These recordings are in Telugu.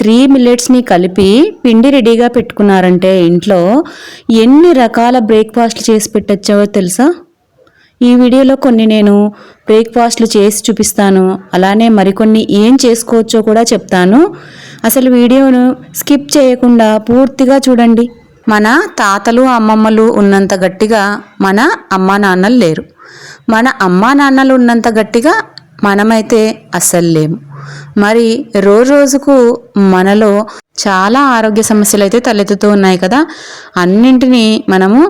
త్రీ మిల్లెట్స్ని కలిపి పిండి రెడీగా పెట్టుకున్నారంటే ఇంట్లో ఎన్ని రకాల బ్రేక్ఫాస్ట్లు చేసి పెట్టచ్చో తెలుసా? ఈ వీడియోలో కొన్ని నేను బ్రేక్ఫాస్ట్లు చేసి చూపిస్తాను. అలానే మరికొన్ని ఏం చేసుకోవచ్చో కూడా చెప్తాను. అసలు వీడియోను స్కిప్ చేయకుండా పూర్తిగా చూడండి. మన తాతలు అమ్మమ్మలు ఉన్నంత గట్టిగా మన అమ్మా నాన్నలు లేరు. మన అమ్మా నాన్నలు ఉన్నంత గట్టిగా మనమైతే అస్సలు లేము. మరి రోజు రోజుకు మనలో చాలా ఆరోగ్య సమస్యలు అయితే తలెత్తుతూ ఉన్నాయి కదా. అన్నింటినీ మనము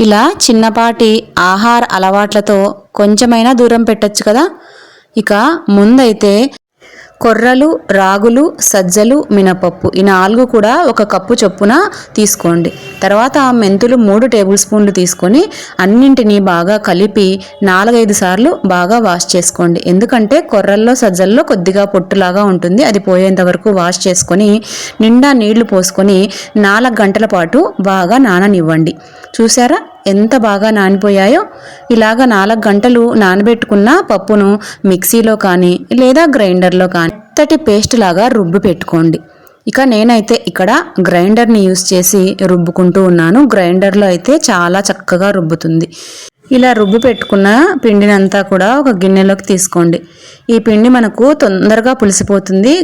ఇలా చిన్నపాటి ఆహార అలవాట్లతో కొంచెమైనా దూరం పెట్టచ్చు కదా. ఇక ముందైతే కొర్రలు రాగులు సజ్జలు మినపప్పు ఈ నాలుగు కూడా ఒక కప్పు చొప్పున తీసుకోండి. తర్వాత మెంతులు మూడు టేబుల్ స్పూన్లు తీసుకొని అన్నింటినీ బాగా కలిపి నాలుగైదు సార్లు బాగా వాష్ చేసుకోండి. ఎందుకంటే కొర్రల్లో సజ్జల్లో కొద్దిగా పొట్టులాగా ఉంటుంది. అది పోయేంత వరకు వాష్ చేసుకొని నిండా నీళ్ళు పోసుకొని నాలుగు గంటల పాటు బాగా నాననివ్వండి. చూసారా ఎంత బాగా నానిపోయాయో ఇలాగ నాలుగు గంటలు నానబెట్టుకున్న పప్పును మిక్సీలో కానీ లేదా గ్రైండర్లో కానీ మెత్తటి పేస్ట్ లాగా రుబ్బు పెట్టుకోండి. ఇక నేనైతే ఇక్కడ గ్రైండర్ని యూస్ చేసి రుబ్బుకుంటూ ఉన్నాను. గ్రైండర్లో అయితే చాలా చక్కగా రుబ్బుతుంది. ఇలా రుబ్బు పెట్టుకున్న పిండినంతా కూడా ఒక గిన్నెలోకి తీసుకోండి. ఈ పిండి మనకు తొందరగా పులిసిపోతుంది.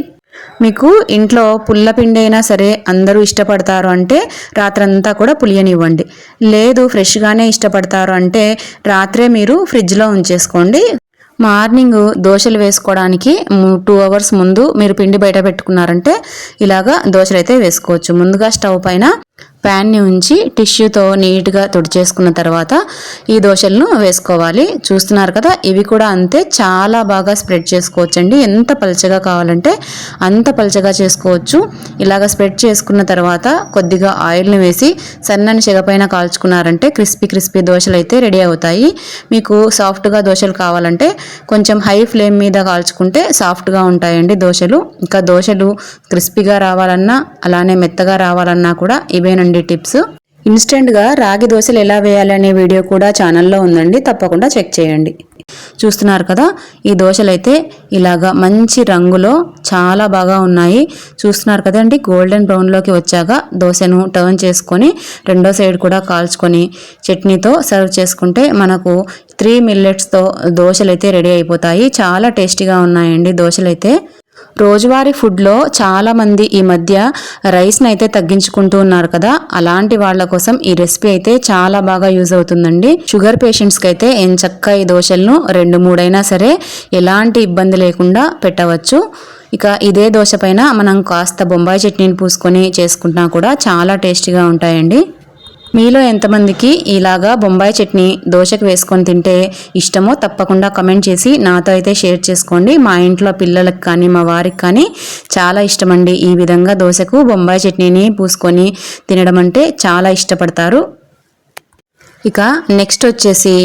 మీకు ఇంట్లో పుల్ల పిండి అయినా సరే అందరూ ఇష్టపడతారు అంటే రాత్రంతా కూడా పులియనివ్వండి. లేదు ఫ్రెష్గానే ఇష్టపడతారు అంటే రాత్రే మీరు ఫ్రిడ్జ్లో ఉంచేసుకోండి. మార్నింగ్ దోశలు వేసుకోవడానికి టూ అవర్స్ ముందు మీరు పిండి బయట పెట్టుకున్నారంటే ఇలాగా దోశలు అయితే వేసుకోవచ్చు. ముందుగా స్టవ్ పైన ప్యాన్ని ఉంచి టిష్యూతో నీట్గా తుడిచేసుకున్న తర్వాత ఈ దోశలను వేసుకోవాలి. చూస్తున్నారు కదా ఇవి కూడా అంతే. చాలా బాగా స్ప్రెడ్ చేసుకోవచ్చండి. ఎంత పలచగా కావాలంటే అంత పలచగా చేసుకోవచ్చు. ఇలాగ స్ప్రెడ్ చేసుకున్న తర్వాత కొద్దిగా ఆయిల్ని వేసి సన్నని చెగపైన కాల్చుకున్నారంటే క్రిస్పీ క్రిస్పీ దోశలు అయితే రెడీ అవుతాయి. మీకు సాఫ్ట్గా దోశలు కావాలంటే కొంచెం హై ఫ్లేమ్ మీద కాల్చుకుంటే సాఫ్ట్గా ఉంటాయండి దోశలు. ఇంకా దోశలు క్రిస్పీగా రావాలన్నా అలానే మెత్తగా రావాలన్నా కూడా ఇవేనండి టిప్స్. ఇన్స్టెంట్గా రాగి దోశలు ఎలా వేయాలనే వీడియో కూడా ఛానల్లో ఉందండి. తప్పకుండా చెక్ చేయండి. చూస్తున్నారు కదా ఈ దోశలు అయితే ఇలాగా మంచి రంగులో చాలా బాగా ఉన్నాయి. చూస్తున్నారు కదండి గోల్డెన్ బ్రౌన్లోకి వచ్చాక దోశను టర్న్ చేసుకొని రెండో సైడ్ కూడా కాల్చుకొని చట్నీతో సర్వ్ చేసుకుంటే మనకు త్రీ మిల్లెట్స్తో దోశలు అయితే రెడీ అయిపోతాయి. చాలా టేస్టీగా ఉన్నాయండి దోశలు అయితే రోజువారీ ఫుడ్లో చాలామంది ఈ మధ్య రైస్ని అయితే తగ్గించుకుంటూ ఉన్నారు కదా. అలాంటి వాళ్ళ కోసం ఈ రెసిపీ అయితే చాలా బాగా యూజ్ అవుతుందండి. షుగర్ పేషెంట్స్కి అయితే ఎంచక్క ఈ దోశలను రెండు మూడైనా సరే ఎలాంటి ఇబ్బంది లేకుండా పెట్టవచ్చు. ఇక ఇదే దోశ పైన మనం కాస్త బొంబాయి చట్నీని పూసుకొని చేసుకుంటున్నా కూడా చాలా టేస్టీగా ఉంటాయండి. మీలో ఎంతమందికి ఇలాగా బొంబాయి చట్నీ దోశకు వేసుకొని తింటే ఇష్టమో తప్పకుండా కమెంట్ చేసి నాతో అయితే షేర్ చేసుకోండి. మా ఇంట్లో పిల్లలకు కానీ మా వారికి కానీ చాలా ఇష్టమండి ఈ విధంగా దోశకు బొంబాయి చట్నీని పూసుకొని తినడం అంటే చాలా ఇష్టపడతారు. ఇక నెక్స్ట్ వచ్చేసి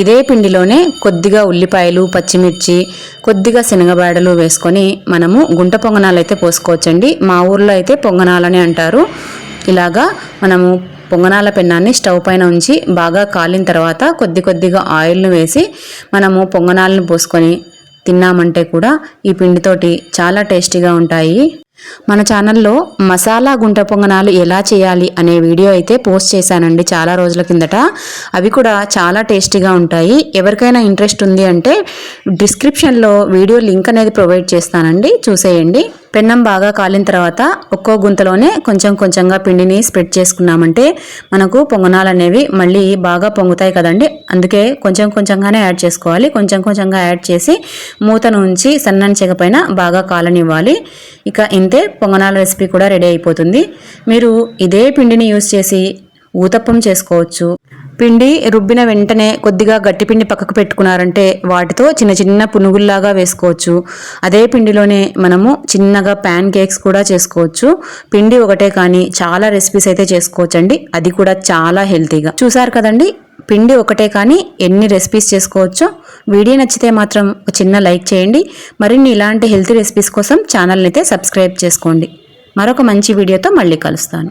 ఇదే పిండిలోనే కొద్దిగా ఉల్లిపాయలు పచ్చిమిర్చి కొద్దిగా శనగబాడలు వేసుకొని మనము గుంట పొంగనాలు అయితే పోసుకోవచ్చండి. మా ఊర్లో అయితే పొంగనాలని అంటారు. ఇలాగా మనము పొంగనాల పెన్నాన్ని స్టవ్ పైన ఉంచి బాగా కాలిన తర్వాత కొద్ది కొద్దిగా ఆయిల్ను వేసి మనము పొంగనాలను పోసుకొని తిన్నామంటే కూడా ఈ పిండితోటి చాలా టేస్టీగా ఉంటాయి. మన ఛానల్లో మసాలా గుంట పొంగనాలు ఎలా చేయాలి అనే వీడియో అయితే పోస్ట్ చేశానండి చాలా రోజుల కిందట. అవి కూడా చాలా టేస్టీగా ఉంటాయి. ఎవరికైనా ఇంట్రెస్ట్ ఉంది అంటే డిస్క్రిప్షన్లో వీడియో లింక్ అనేది ప్రొవైడ్ చేస్తానండి. చూసేయండి. పెన్నం బాగా కాలిన తర్వాత ఒక్కో గుంతలోనే కొంచెం కొంచెంగా పిండిని స్ప్రెడ్ చేసుకున్నామంటే మనకు పొంగనాలు అనేవి మళ్ళీ బాగా పొంగుతాయి కదండి. అందుకే కొంచెం కొంచెంగానే యాడ్ చేసుకోవాలి. కొంచెం కొంచెంగా యాడ్ చేసి మూతను ఉంచి సన్నని చెగపైన బాగా కాలనివ్వాలి. ఇక ఇంతే పొంగనాల రెసిపీ కూడా రెడీ అయిపోతుంది. మీరు ఇదే పిండిని యూస్ చేసి ఊతప్పం చేసుకోవచ్చు. పిండి రుబ్బిన వెంటనే కొద్దిగా గట్టి పిండి పక్కకు పెట్టుకున్నారంటే వాటితో చిన్న చిన్న పునుగుల్లాగా వేసుకోవచ్చు. అదే పిండిలోనే మనము చిన్నగా ప్యాన్ కేక్స్ కూడా చేసుకోవచ్చు. పిండి ఒకటే కానీ చాలా రెసిపీస్ అయితే చేసుకోవచ్చండి. అది కూడా చాలా హెల్తీగా. చూసారు కదండి? పిండి ఒకటే కానీ ఎన్ని రెసిపీస్ చేసుకోవచ్చో. వీడియో నచ్చితే మాత్రం ఒక చిన్న లైక్ చేయండి. మరిన్ని ఇలాంటి హెల్తీ రెసిపీస్ కోసం ఛానల్ని అయితే సబ్స్క్రైబ్ చేసుకోండి. మరొక మంచి వీడియోతో మళ్ళీ కలుస్తాను.